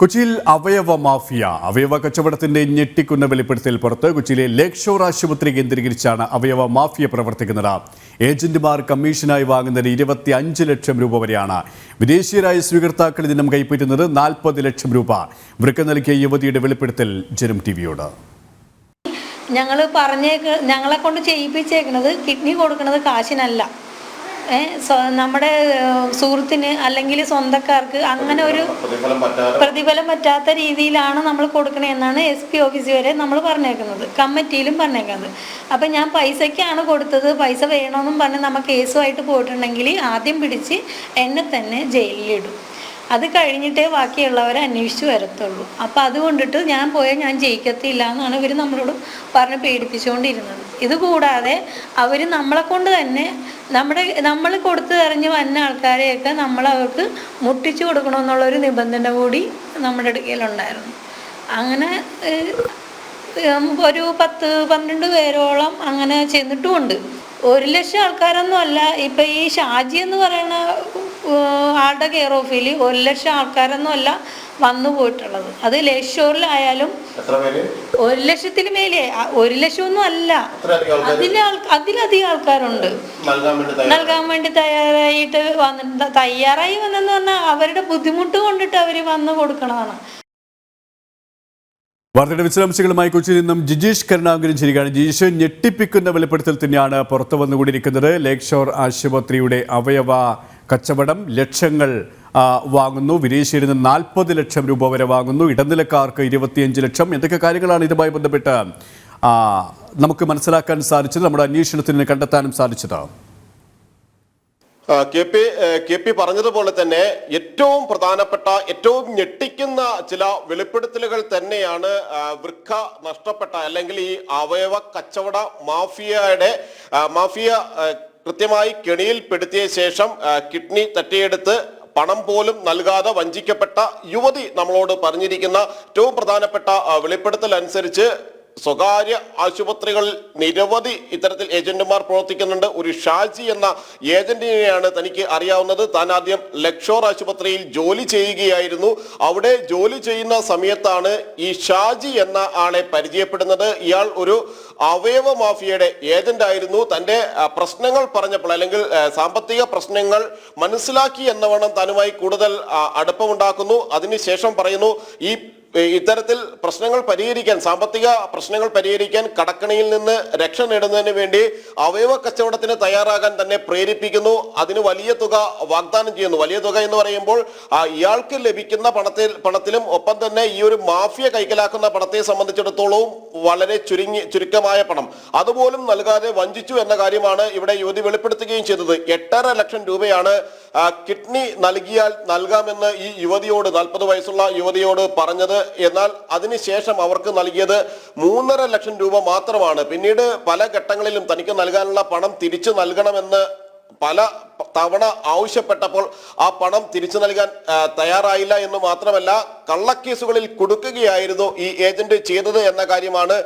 കൊച്ചിയിൽ അവയവ മാഫിയ അവയവ കച്ചവടത്തിന്റെ ഞെട്ടിക്കുന്ന വെളിപ്പെടുത്തൽ പുറത്ത് കൊച്ചിയിലെ ലേക്ക് ഷോർ ആശുപത്രി കേന്ദ്രീകരിച്ചാണ് അവയവ മാഫിയ പ്രവർത്തിക്കുന്നത്. ഏജന്റുമാർ കമ്മീഷനായി വാങ്ങുന്നതിന് ഇരുപത്തി അഞ്ച് ലക്ഷം രൂപ വരെയാണ്. വിദേശീയരായ സ്വീകർത്താക്കൾ ദിനം കൈപ്പറ്റുന്നത് നാൽപ്പത് ലക്ഷം രൂപ. വൃക്ക നൽകിയ യുവതിയുടെ വെളിപ്പെടുത്തൽ ജനം ടിവിയോട്. ഞങ്ങൾ പറഞ്ഞേക്ക് ഞങ്ങളെ കൊണ്ട് ചെയ്യിപ്പിച്ചേക്കുന്നത് കിഡ്നി കൊടുക്കുന്നത് കാശിനല്ല. നമ്മുടെ സുഹൃത്തിന് അല്ലെങ്കിൽ സ്വന്തക്കാർക്ക് അങ്ങനെ ഒരു പ്രതിഫലം പറ്റാത്ത രീതിയിലാണ് നമ്മൾ കൊടുക്കണതെന്നാണ് എസ് പി ഓഫീസ് വരെ നമ്മൾ പറഞ്ഞേക്കുന്നത്. കമ്മിറ്റിയിലും പറഞ്ഞേക്കുന്നത്. അപ്പം ഞാൻ പൈസയ്ക്കാണ് കൊടുത്തത്. പൈസ വേണമെന്നും പറഞ്ഞ് നമ്മൾ കേസുമായിട്ട് പോയിട്ടുണ്ടെങ്കിൽ ആദ്യം പിടിച്ച് എന്നെ തന്നെ ജയിലിലിടും. അത് കഴിഞ്ഞിട്ടേ ബാക്കിയുള്ളവരെ അന്വേഷിച്ച് വരത്തുള്ളൂ. അപ്പോൾ അതുകൊണ്ടിട്ട് ഞാൻ പോയാൽ ഞാൻ ജയിക്കത്തില്ല എന്നാണ് ഇവർ നമ്മളോട് പറഞ്ഞ് പേടിപ്പിച്ചുകൊണ്ടിരുന്നത് ഇത് കൂടാതെ അവർ നമ്മളെ കൊണ്ട് തന്നെ നമ്മുടെ നമ്മൾ കൊടുത്തു തെറിഞ്ഞ് വന്ന ആൾക്കാരെയൊക്കെ നമ്മൾ അവർക്ക് മുട്ടിച്ചു കൊടുക്കണമെന്നുള്ളൊരു നിബന്ധന കൂടി നമ്മുടെ അടുക്കലുണ്ടായിരുന്നു അങ്ങനെ ഒരു പത്ത് പന്ത്രണ്ട് പേരോളം അങ്ങനെ ചെന്നിട്ടുമുണ്ട്. ഒരു ലക്ഷം ആൾക്കാരൊന്നും അല്ല ഇപ്പം ഈ ഷാജി എന്ന് പറയുന്ന ആളുടെ കെയർ ഓഫിൽ ഒരു ലക്ഷം ആൾക്കാരൊന്നും അല്ല വന്നു പോയിട്ടുള്ളത്. അത് ലേശോറിലായാലും എത്ര പേര്? ഒരു ലക്ഷത്തിന് മേലെ ഒരു ലക്ഷമൊന്നും അല്ല. അതിലെ അതിലധികം ആൾക്കാരുണ്ട്. നൽകാൻ വേണ്ടി തയ്യാറായിട്ട് വന്നിട്ട് തയ്യാറായി വന്നെന്ന് പറഞ്ഞാൽ അവരുടെ ബുദ്ധിമുട്ട് കൊണ്ടിട്ട് അവർ വന്നു കൊടുക്കണതാണ്. വാർത്തയുടെ വിശദാംശങ്ങളുമായി കൊച്ചിയിൽ നിന്നും ജിജീഷ് കരുണാകരൻ ചിരിക്കുകയാണ്. ജിജീഷ് ഞെട്ടിപ്പിക്കുന്ന വെളിപ്പെടുത്തൽ തന്നെയാണ് പുറത്തു വന്നുകൊണ്ടിരിക്കുന്നത്. ലേക്ഷോർ ഷോർ ആശുപത്രിയുടെ അവയവ കച്ചവടം ലക്ഷങ്ങൾ വാങ്ങുന്നു. വിദേശിയിൽ നിന്ന് നാൽപ്പത് ലക്ഷം രൂപ വരെ വാങ്ങുന്നു. ഇടനിലക്കാർക്ക് ഇരുപത്തിയഞ്ച് ലക്ഷം. എന്തൊക്കെ കാര്യങ്ങളാണ് ഇതുമായി ബന്ധപ്പെട്ട് നമുക്ക് മനസ്സിലാക്കാൻ സാധിച്ചത് നമ്മുടെ അന്വേഷണത്തിന് കണ്ടെത്താനും സാധിച്ചത്? കെ പി കെ പി പറഞ്ഞതുപോലെ തന്നെ ഏറ്റവും പ്രധാനപ്പെട്ട ഏറ്റവും ഞെട്ടിക്കുന്ന ചില വെളിപ്പെടുത്തലുകൾ തന്നെയാണ് വൃക്ക നഷ്ടപ്പെട്ട അല്ലെങ്കിൽ ഈ അവയവ കച്ചവട മാഫിയയുടെ മാഫിയ കൃത്യമായി കെണിയിൽപ്പെടുത്തിയ ശേഷം കിഡ്നി തട്ടിയെടുത്ത് പണം പോലും നൽകാതെ വഞ്ചിക്കപ്പെട്ട യുവതി നമ്മളോട് പറഞ്ഞിരിക്കുന്ന ഏറ്റവും പ്രധാനപ്പെട്ട വെളിപ്പെടുത്തൽ അനുസരിച്ച് സ്വകാര്യ ആശുപത്രികളിൽ നിരവധി ഇത്തരത്തിൽ ഏജന്റുമാർ പ്രവർത്തിക്കുന്നുണ്ട്. ഒരു ഷാജി എന്ന ഏജന്റിനെയാണ് തനിക്ക് അറിയാവുന്നത്. താൻ ആദ്യം ലക്ഷോർ ആശുപത്രിയിൽ ജോലി ചെയ്യുകയായിരുന്നു. അവിടെ ജോലി ചെയ്യുന്ന സമയത്താണ് ഈ ഷാജി എന്ന ആളെ പരിചയപ്പെടുന്നത്. ഇയാൾ ഒരു അവയവ മാഫിയയുടെ ഏജന്റായിരുന്നു. തന്റെ പ്രശ്നങ്ങൾ പറഞ്ഞപ്പോൾ അല്ലെങ്കിൽ സാമ്പത്തിക പ്രശ്നങ്ങൾ മനസ്സിലാക്കി എന്നവണ്ണം തനുമായി കൂടുതൽ അടുപ്പമുണ്ടാക്കുന്നു. അതിനുശേഷം പറയുന്നു ഈ ഇത്തരത്തിൽ പ്രശ്നങ്ങൾ പരിഹരിക്കാൻ സാമ്പത്തിക പ്രശ്നങ്ങൾ പരിഹരിക്കാൻ കടക്കണിയിൽ നിന്ന് രക്ഷ നേടുന്നതിന് വേണ്ടി അവയവ കച്ചവടത്തിന് തയ്യാറാകാൻ തന്നെ പ്രേരിപ്പിക്കുന്നു. അതിന് വലിയ തുക വാഗ്ദാനം ചെയ്യുന്നു. വലിയ തുക എന്ന് പറയുമ്പോൾ ഇയാൾക്ക് ലഭിക്കുന്ന പണത്തിൽ പണത്തിലും ഒപ്പം തന്നെ ഈ ഒരു മാഫിയ കൈക്കലാക്കുന്ന പണത്തെ സംബന്ധിച്ചിടത്തോളവും വളരെ ചുരുങ്ങി ചുരുക്കമായ പണം അതുപോലും നൽകാതെ വഞ്ചിച്ചു എന്ന കാര്യമാണ് ഇവിടെ യുവതി വെളിപ്പെടുത്തുകയും ചെയ്തത്. എട്ടര ലക്ഷം രൂപയാണ് കിഡ്നി നൽകിയാൽ നൽകാമെന്ന് ഈ യുവതിയോട് നാൽപ്പത് വയസ്സുള്ള യുവതിയോട് പറഞ്ഞത്. എന്നാൽ അതിനുശേഷം അവർക്ക് നൽകിയത് മൂന്നര ലക്ഷം രൂപ മാത്രമാണ്. പിന്നീട് പല ഘട്ടങ്ങളിലും തനിക്ക് നൽകാനുള്ള പണം തിരിച്ചു നൽകണമെന്ന് പല തവണ ആവശ്യപ്പെട്ടപ്പോൾ ആ പണം തിരിച്ചു നൽകാൻ തയ്യാറായില്ല എന്ന് മാത്രമല്ല കള്ളക്കേസുകളിൽ കൊടുക്കുകയായിരുന്നു ഈ ഏജന്റ് ചെയ്തത് എന്ന കാര്യമാണ്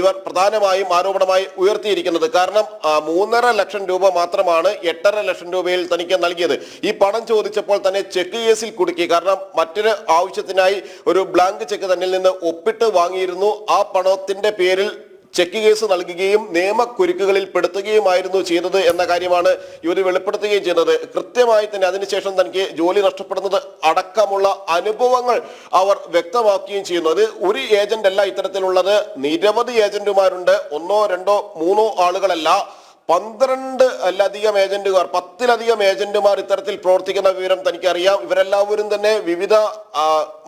ഇവർ പ്രധാനമായും ആരോപണമായി ഉയർത്തിയിരിക്കുന്നത്. കാരണം മൂന്നര ലക്ഷം രൂപ മാത്രമാണ് എട്ടര ലക്ഷം രൂപയിൽ തനിക്ക് നൽകിയത്. ഈ പണം ചോദിച്ചപ്പോൾ തന്നെ ചെക്ക് കേസിൽ കുടുക്കി. കാരണം മറ്റൊരു ആവശ്യത്തിനായി ഒരു ബ്ലാങ്ക് ചെക്ക് തന്നിൽ നിന്ന് ഒപ്പിട്ട് വാങ്ങിയിരുന്നു. ആ പണത്തിന്റെ പേരിൽ ചെക്ക് കേസ് നൽകുകയും നിയമക്കുരുക്കുകളിൽ പെടുത്തുകയുമായിരുന്നു ചെയ്തത് എന്ന കാര്യമാണ് ഇവർ വെളിപ്പെടുത്തുകയും ചെയ്തത്. കൃത്യമായി തന്നെ അതിനുശേഷം തനിക്ക് ജോലി നഷ്ടപ്പെടുന്നത് അടക്കമുള്ള അനുഭവങ്ങൾ അവർ വ്യക്തമാക്കുകയും ചെയ്യുന്നു. ഒരു ഏജന്റ് അല്ല ഇത്തരത്തിലുള്ളത്. നിരവധി ഏജന്റുമാരുണ്ട് ഒന്നോ രണ്ടോ മൂന്നോ ആളുകളല്ല. പന്ത്രണ്ട് അല്ലധികം ഏജന്റുമാർ പത്തിലധികം ഏജന്റുമാർ ഇത്തരത്തിൽ പ്രവർത്തിക്കുന്ന വിവരം തനിക്ക് അറിയാം ഇവരെല്ലാവരും തന്നെ വിവിധ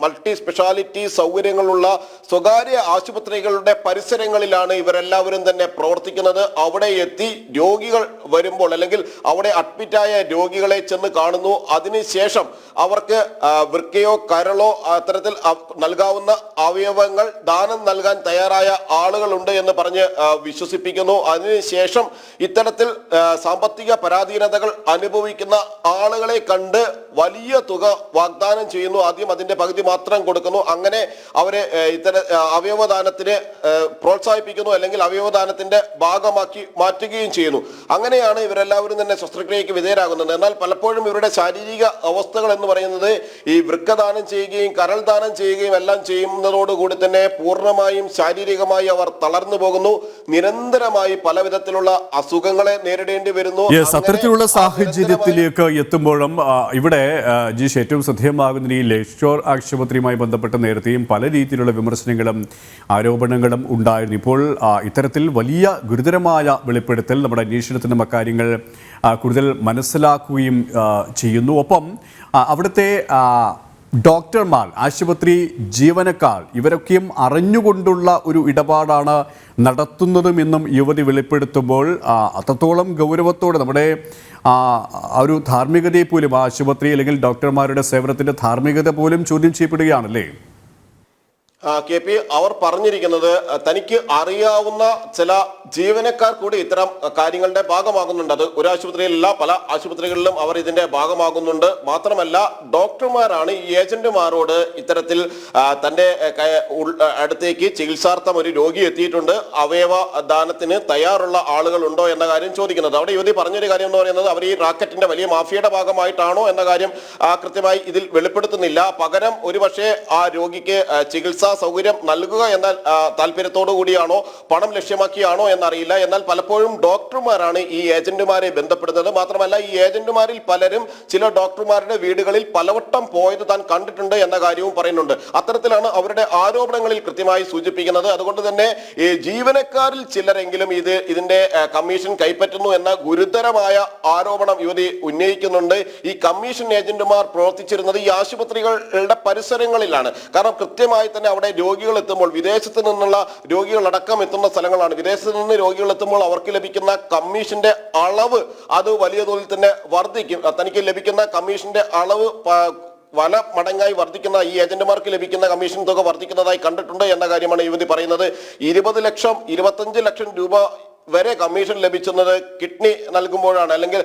മൾട്ടി സ്പെഷ്യാലിറ്റി സൗകര്യങ്ങളുള്ള സ്വകാര്യ ആശുപത്രികളുടെ പരിസരങ്ങളിലാണ് ഇവരെല്ലാവരും തന്നെ പ്രവർത്തിക്കുന്നത്. അവിടെ എത്തി രോഗികൾ വരുമ്പോൾ അല്ലെങ്കിൽ അവിടെ അഡ്മിറ്റായ രോഗികളെ ചെന്ന് കാണുന്നു. അതിനുശേഷം അവർക്ക് വൃക്കയോ കരളോ അത്തരത്തിൽ നൽകാവുന്ന അവയവങ്ങൾ ദാനം നൽകാൻ തയ്യാറായ ആളുകളുണ്ട് എന്ന് പറഞ്ഞ് വിശ്വസിപ്പിക്കുന്നു. അതിനുശേഷം ഇത്തരത്തിൽ സാമ്പത്തിക പരാധീനതകൾ അനുഭവിക്കുന്ന ആളുകളെ കണ്ട് വലിയ തുക വാഗ്ദാനം ചെയ്യുന്നു. ആദ്യം അതിന്റെ പകുതി മാത്രം കൊടുക്കുന്നു. അങ്ങനെ അവരെ ഇത്തര അവയവദാനത്തിന് പ്രോത്സാഹിപ്പിക്കുന്നു അല്ലെങ്കിൽ അവയവദാനത്തിന്റെ ഭാഗമാക്കി മാറ്റുകയും ചെയ്യുന്നു. അങ്ങനെയാണ് ഇവരെല്ലാവരും തന്നെ ശസ്ത്രക്രിയയ്ക്ക് വിധേയരാകുന്നത്. എന്നാൽ പലപ്പോഴും ഇവരുടെ ശാരീരിക അവസ്ഥകൾ എന്ന് പറയുന്നത് ഈ വൃക്കദാനം ചെയ്യുകയും കരൾ ദാനം ചെയ്യുകയും എല്ലാം ചെയ്യുന്നതോടുകൂടി തന്നെ പൂർണമായും ശാരീരികമായി അവർ തളർന്നു പോകുന്നു. നിരന്തരമായി പല വിധത്തിലുള്ള അസുഖങ്ങളെ നേരിടേണ്ടി വരുന്നു. അത്തരത്തിലുള്ള സാഹചര്യത്തിലേക്ക് എത്തുമ്പോഴും ഇവിടെ ജീഷ് ഏറ്റവും ശ്രദ്ധേയമാകുന്ന ഈ ലേക്ഷോർ ആശുപത്രിയുമായി ബന്ധപ്പെട്ട് നേരത്തെയും പല രീതിയിലുള്ള വിമർശനങ്ങളും ആരോപണങ്ങളും ഉണ്ടായിരുന്നു. ഇപ്പോൾ ഇത്തരത്തിൽ വലിയ ഗുരുതരമായ വെളിപ്പെടുത്തൽ നമ്മുടെ അന്വേഷണത്തിനും അക്കാര്യങ്ങൾ ആ, കൂടുതൽ മനസ്സിലാക്കുകയും ചെയ്യുന്നു. ഒപ്പം അവിടുത്തെ ഡോക്ടർമാർ ആശുപത്രി ജീവനക്കാർ ഇവരൊക്കെയും അറിഞ്ഞുകൊണ്ടുള്ള ഒരു ഇടപാടാണ് നടത്തുന്നതും എന്നും യുവതി വെളിപ്പെടുത്തുമ്പോൾ അത്രത്തോളം ഗൗരവത്തോടെ നമ്മുടെ ഒരു ധാർമ്മികതയെ പോലും ആശുപത്രി അല്ലെങ്കിൽ ഡോക്ടർമാരുടെ സേവനത്തിന്റെ ധാർമ്മികത പോലും ചോദ്യം ചെയ്യപ്പെടുകയാണല്ലേ? കെ പി അവർ പറഞ്ഞിരിക്കുന്നത് തനിക്ക് അറിയാവുന്ന ചില ജീവനക്കാർ കൂടി ഇത്തരം കാര്യങ്ങളുടെ ഭാഗമാകുന്നുണ്ട്. അത് ഒരു ആശുപത്രിയിലല്ല പല ആശുപത്രികളിലും അവർ ഇതിന്റെ ഭാഗമാകുന്നുണ്ട്. മാത്രമല്ല ഡോക്ടർമാരാണ് ഈ ഏജന്റുമാരോട് ഇത്തരത്തിൽ തന്റെ അടുത്തേക്ക് ചികിത്സാർത്ഥം ഒരു രോഗി എത്തിയിട്ടുണ്ട്. അവയവ ദാനത്തിന് തയ്യാറുള്ള ആളുകളുണ്ടോ എന്ന കാര്യം ചോദിക്കുന്നത്. അവിടെ യുവതി പറഞ്ഞൊരു കാര്യം എന്ന് പറയുന്നത് അവർ ഈ റാക്കറ്റിന്റെ വലിയ മാഫിയയുടെ ഭാഗമായിട്ടാണോ എന്ന കാര്യം കൃത്യമായി ഇതിൽ വെളിപ്പെടുത്തുന്നില്ല. പകരം ഒരുപക്ഷെ ആ രോഗിക്ക് ചികിത്സാ സൗകര്യം നൽകുക എന്ന താല്പര്യത്തോടു കൂടിയാണോ പണം ലക്ഷ്യമാക്കിയാണോ എന്നറിയില്ല. എന്നാൽ പലപ്പോഴും ഡോക്ടർമാരാണ് ഈ ഏജന്റുമാരെ ബന്ധപ്പെടുന്നത്. മാത്രമല്ല ഈ ഏജന്റുമാരിൽ പലരും ചില ഡോക്ടർമാരുടെ വീടുകളിൽ പലവട്ടം പോയത് താൻ കണ്ടിട്ടുണ്ട് എന്ന കാര്യവും പറയുന്നുണ്ട്. അത്തരത്തിലാണ് അവരുടെ ആരോപണങ്ങളിൽ കൃത്യമായി സൂചിപ്പിക്കുന്നത്. അതുകൊണ്ട് തന്നെ ഈ ജീവനക്കാരിൽ ചിലരെങ്കിലും ഇത് ഇതിന്റെ കമ്മീഷൻ കൈപ്പറ്റുന്നു എന്ന ഗുരുതരമായ ആരോപണം യുവതി ഉന്നയിക്കുന്നുണ്ട്. ഈ കമ്മീഷൻ ഏജന്റുമാർ പ്രവർത്തിച്ചിരുന്നത് ഈ ആശുപത്രികളുടെ പരിസരങ്ങളിലാണ്. കാരണം കൃത്യമായി തന്നെ അവിടെ രോഗികൾ എത്തുമ്പോൾ വിദേശത്ത് നിന്നുള്ള രോഗികൾ അടക്കം എത്തുന്ന സ്ഥലങ്ങളാണ്. വിദേശത്ത് നിന്ന് രോഗികൾ എത്തുമ്പോൾ അവർക്ക് ലഭിക്കുന്ന കമ്മീഷന്റെ അളവ് അത് വലിയ തോതിൽ തന്നെ വർദ്ധിക്കും. തനിക്ക് ലഭിക്കുന്ന കമ്മീഷന്റെ അളവ് വല മടങ്ങായി വർദ്ധിക്കുന്ന ഈ ഏജന്റുമാർക്ക് ലഭിക്കുന്ന കമ്മീഷൻ തുക വർദ്ധിക്കുന്നതായി കണ്ടിട്ടുണ്ട് എന്ന കാര്യമാണ് യുവതി പറയുന്നത്. ഇരുപത് ലക്ഷം ഇരുപത്തഞ്ച് ലക്ഷം രൂപ വരെ കമ്മീഷൻ ലഭിക്കുന്നത് കിഡ്നി നൽകുമ്പോഴാണ്. അല്ലെങ്കിൽ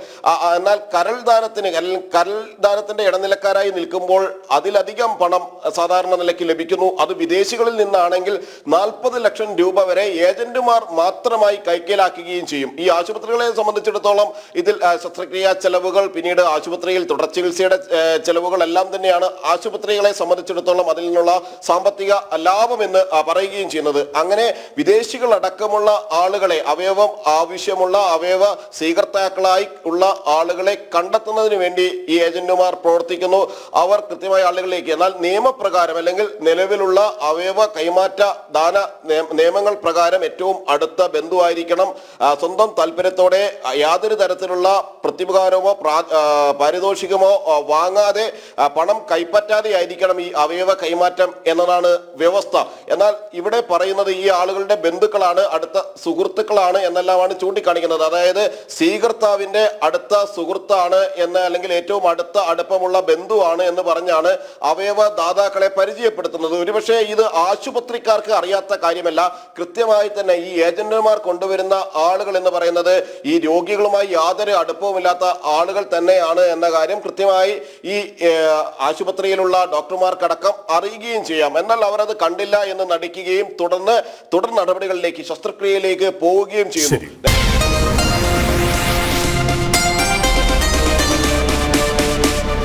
എന്നാൽ കരൾ ദാനത്തിന് അല്ലെങ്കിൽ കരൾ ദാനത്തിന്റെ ഇടനിലക്കാരായി നിൽക്കുമ്പോൾ അതിലധികം പണം സാധാരണ നിലയ്ക്ക് ലഭിക്കുന്നു. അത് വിദേശികളിൽ നിന്നാണെങ്കിൽ നാൽപ്പത് ലക്ഷം രൂപ വരെ ഏജന്റുമാർ മാത്രമായി കൈക്കലാക്കുകയും ചെയ്യും. ഈ ആശുപത്രികളെ സംബന്ധിച്ചിടത്തോളം ഇതിൽ ശസ്ത്രക്രിയാ ചെലവുകൾ പിന്നീട് ആശുപത്രിയിൽ തുടർചികിത്സയുടെ ചെലവുകൾ എല്ലാം തന്നെയാണ് ആശുപത്രികളെ സംബന്ധിച്ചിടത്തോളം അതിൽ നിന്നുള്ള സാമ്പത്തിക ലാഭം എന്ന് പറയുകയും ചെയ്യുന്നത്. അങ്ങനെ വിദേശികൾ അടക്കമുള്ള ആളുകളെ അവയവം ആവശ്യമുള്ള അവയവ സ്വീകർത്താക്കളായി ഉള്ള ആളുകളെ കണ്ടെത്തുന്നതിന് വേണ്ടി ഈ ഏജന്റുമാർ പ്രവർത്തിക്കുന്നു. അവർ കൃത്യമായ ആളുകളിലേക്ക് എന്നാൽ നിയമപ്രകാരം അല്ലെങ്കിൽ നിലവിലുള്ള അവയവ കൈമാറ്റ ദാന നിയമങ്ങൾ പ്രകാരം ഏറ്റവും അടുത്ത ബന്ധുവായിരിക്കണം. സ്വന്തം താല്പര്യത്തോടെ യാതൊരു തരത്തിലുള്ള പ്രത്യുപകാരമോ പ്രാ- പാരിതോഷികമോ വാങ്ങാതെ പണം കൈപ്പറ്റാതെ ആയിരിക്കണം ഈ അവയവ കൈമാറ്റം എന്നതാണ് വ്യവസ്ഥ. എന്നാൽ ഇവിടെ പറയുന്നത് ഈ ആളുകളുടെ ബന്ധുക്കളാണ് അടുത്ത സുഹൃത്തുക്കളാണ് എന്നെല്ലാമാണ് ചൂണ്ടിക്കാണിക്കുന്നത്. അതായത് സ്വീകർത്താവിന്റെ അടുത്ത സുഹൃത്താണ് എന്ന് അല്ലെങ്കിൽ ഏറ്റവും അടുത്ത അടുപ്പമുള്ള ബന്ധുവാണ് എന്ന് പറഞ്ഞാണ് അവയവ ദാതാക്കളെ പരിചയപ്പെടുത്തുന്നത്. ഒരുപക്ഷെ ഇത് ആശുപത്രിക്കാർക്ക് അറിയാത്ത കാര്യമല്ല. കൃത്യമായി തന്നെ ഈ ഏജന്റുമാർ കൊണ്ടുവരുന്ന ആളുകൾ എന്ന് പറയുന്നത് ഈ രോഗികളുമായി യാതൊരു അടുപ്പവുമില്ലാത്ത ആളുകൾ തന്നെയാണ് എന്ന കാര്യം കൃത്യമായി ഈ ആശുപത്രിയിലുള്ള ഡോക്ടർമാർക്കടക്കം അറിയുകയും ചെയ്യാം. എന്നാൽ അവരത് കണ്ടില്ല എന്ന് നടിക്കുകയും തുടർന്ന് തുടർ നടപടികളിലേക്ക് ശസ്ത്രക്രിയയിലേക്ക് പോവുകയും Tarantino. City.